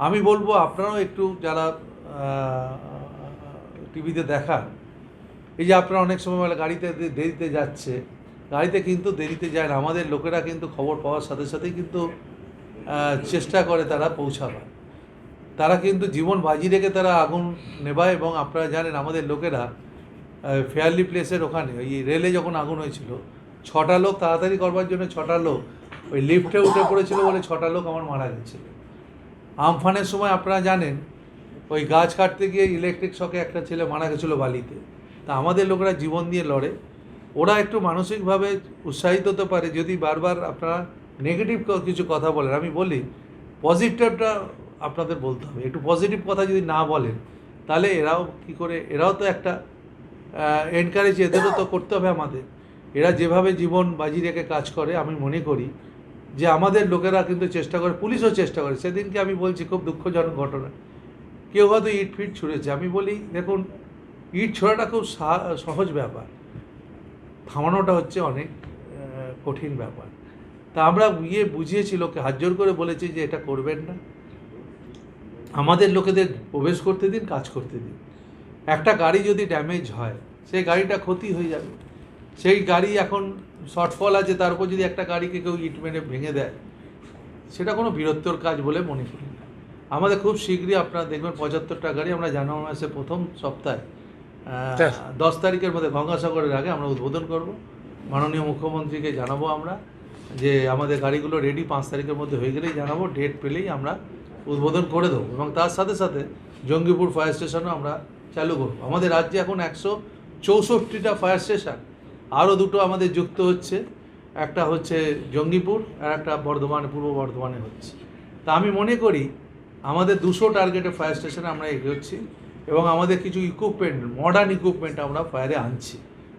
আমি বলব আপনারাও একটু যারা টিভিতে দেখান, এই যে আপনারা অনেক সময় গাড়িতে দেরিতে যাচ্ছে, গাড়িতে কিন্তু দেরিতে যায় না, আমাদের লোকেরা কিন্তু খবর পাওয়ার সাথে সাথেই কিন্তু চেষ্টা করে তারা পৌঁছাবার। তারা কিন্তু জীবন বাজি রেখে তারা আগুন নেবায় এবং আপনারা জানেন আমাদের লোকেরা ফেয়ারলি প্লেসের ওখানে, ওই রেলে যখন আগুন হয়েছিল, ছটা লোক তাড়াতাড়ি করবার জন্য ছটা লোক, ওই লিফটে উঠে পড়েছিল বলে ছটা লোক আমার মারা গেছিল আমফানের সময় আপনারা জানেন, ওই গাছ কাটতে গিয়ে ইলেকট্রিক শকে একটা ছেলে মারা গেছিল বালিতে। তা আমাদের লোকেরা জীবন দিয়ে লড়ে। ওরা একটু মানসিকভাবে উৎসাহিত হতে পারে যদি বারবার আপনারা নেগেটিভ কিছু কথা বলেন। আমি বলি পজিটিভটা আপনাদের বলতে হবে। একটু পজিটিভ কথা যদি না বলেন, তাহলে এরাও কি করে, এরাও তো একটা এনকারেজ এদেরও তো করতে হবে আমাদের। এরা যেভাবে জীবন বাজি রেখে কাজ করে, আমি মনে করি যে আমাদের লোকেরা কিন্তু চেষ্টা করে, পুলিশও চেষ্টা করে। সেদিনকে আমি বলছি, খুব দুঃখজনক ঘটনা। কেউ হয়তো ইট ফিট ছুঁড়েছে। আমি বলি, দেখুন, ইট ছোড়াটা খুব সহজ ব্যাপার। থামানোটা হচ্ছে অনেক কঠিন ব্যাপার। তা আমরা গিয়ে বুঝিয়েছি লোককে, হাত জোর করে বলেছি যে এটা করবেন না। আমাদের লোকেদের প্রবেশ করতে দিন, কাজ করতে দিন। একটা গাড়ি যদি ড্যামেজ হয়, সেই গাড়িটা ক্ষতি হয়ে যাবে। সেই গাড়ি এখন শর্টফল আছে তার উপর যদি একটা গাড়িকে কেউ ইট মেরে ভেঙে দেয় সেটা কোনো বীরত্বর কাজ বলে মনে করি না। আমাদের খুব শীঘ্রই আপনারা দেখবেন পঁচাত্তরটা গাড়ি আমরা জানুয়ারি মাসের প্রথম সপ্তাহে দশ তারিখের মধ্যে গঙ্গাসাগরের আগে আমরা উদ্বোধন করব। মাননীয় মুখ্যমন্ত্রীকে জানাব আমরা যে আমাদের গাড়িগুলো রেডি পাঁচ তারিখের মধ্যে হয়ে গেলেই জানাব ডেট পেলেই আমরা উদ্বোধন করে দেবো এবং তার সাথে সাথে জঙ্গিপুর ফায়ার স্টেশনও আমরা চালু করব। আমাদের রাজ্যে এখন একশো চৌষট্টিটা ফায়ার স্টেশন আরও দুটো আমাদের যুক্ত হচ্ছে। একটা হচ্ছে জঙ্গিপুর আর একটা বর্ধমানে, পূর্ব বর্ধমানে হচ্ছে। তা আমি মনে করি আমাদের দুশো টার্গেটে ফায়ার স্টেশনে আমরা এগোচ্ছি এবং আমাদের কিছু ইকুইপমেন্ট মডার্ন ইকুইপমেন্ট আমরা ফায়ারে আনছি।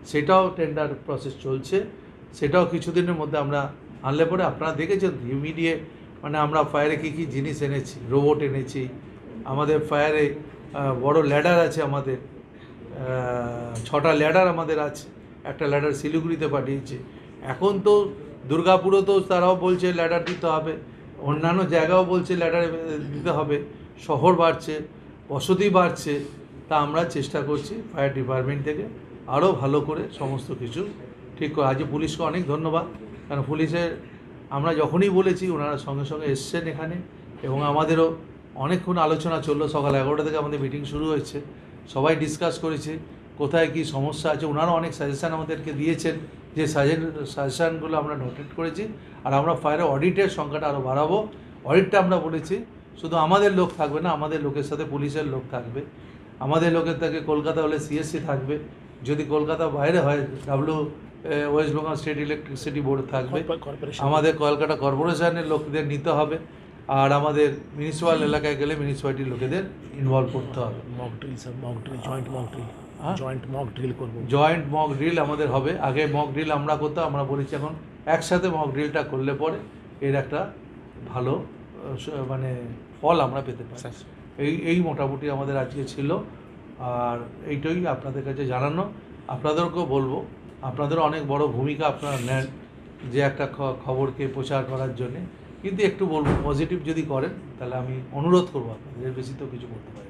সেটাও টেন্ডার প্রসেস চলছে। সেটাও কিছুদিনের মধ্যে আমরা আনলে পরে আপনারা দেখেছেন ইমিডিয়েট মানে আমরা ফায়ারে কী কী জিনিস এনেছি রোবট এনেছি। আমাদের ফায়ারে বড় ল্যাডার আছে আমাদের ছটা ল্যাডার আমাদের আছে। একটা ল্যাডার শিলিগুড়িতে পাঠিয়েছে। এখন তো দুর্গাপুরও তো তারাও বলছে ল্যাডার দিতে হবে। অন্যান্য জায়গাও বলছে ল্যাডার দিতে হবে। শহর বাড়ছে, বসতি বাড়ছে, তা আমরা চেষ্টা করছি ফায়ার ডিপার্টমেন্ট থেকে আরও ভালো করে সমস্ত কিছু ঠিক করে। আজ পুলিশকে অনেক ধন্যবাদ, কারণ পুলিশের আমরা যখনই বলেছি ওনারা সঙ্গে সঙ্গে এসছেন এখানে এবং আমাদেরও অনেকক্ষণ আলোচনা চলল। সকাল এগারোটা থেকে আমাদের মিটিং শুরু হয়েছে। সবাই ডিসকাস করেছে। কোথায় কী সমস্যা আছে ওনারা অনেক সাজেশান আমাদেরকে দিয়েছেন যে সাজেন সাজেশানগুলো আমরা নোটেট করেছি আর আমরা ফায়ারের অডিটের সংখ্যাটা আরও বাড়াবো। অডিটটা আমরা বলেছি শুধু আমাদের লোক থাকবে না আমাদের লোকের সাথে পুলিশের লোক থাকবে আমাদের লোকের থেকে কলকাতা হলে সিএসসি থাকবে যদি কলকাতা বাইরে হয় W West Bengal State Electricity Board থাকবে আমাদের কলকাতা কর্পোরেশনের লোকদের নিতে হবে আর আমাদের মিউনিসিপ্যাল এলাকায় গেলে মিউনিসিপ্যালিটির লোকেদের ইনভলভ করতে হবে। Mock sir mock joint mock? Joint mock drill করব। জয়েন্ট মক ড্রিল আমাদের হবে। আগে মক ড্রিল আমরা করতাম আমরা বলেছি এখন একসাথে মক ড্রিলটা করলে পরে এর একটা ভালো মানে ফল আমরা পেতে পারি। এই এই মোটামুটি আমাদের আজকে ছিল। আর এইটাই আপনাদের কাছে জানানো। আপনাদেরকেও বলব আপনাদের অনেক বড় ভূমিকা আপনারা নেন যে একটা খ- খবরকে প্রচার করার জন্যে। কিন্তু একটু বলব পজিটিভ যদি করেন তাহলে আমি অনুরোধ করব আপনাদের এর বেশি তো কিছু করতে পারি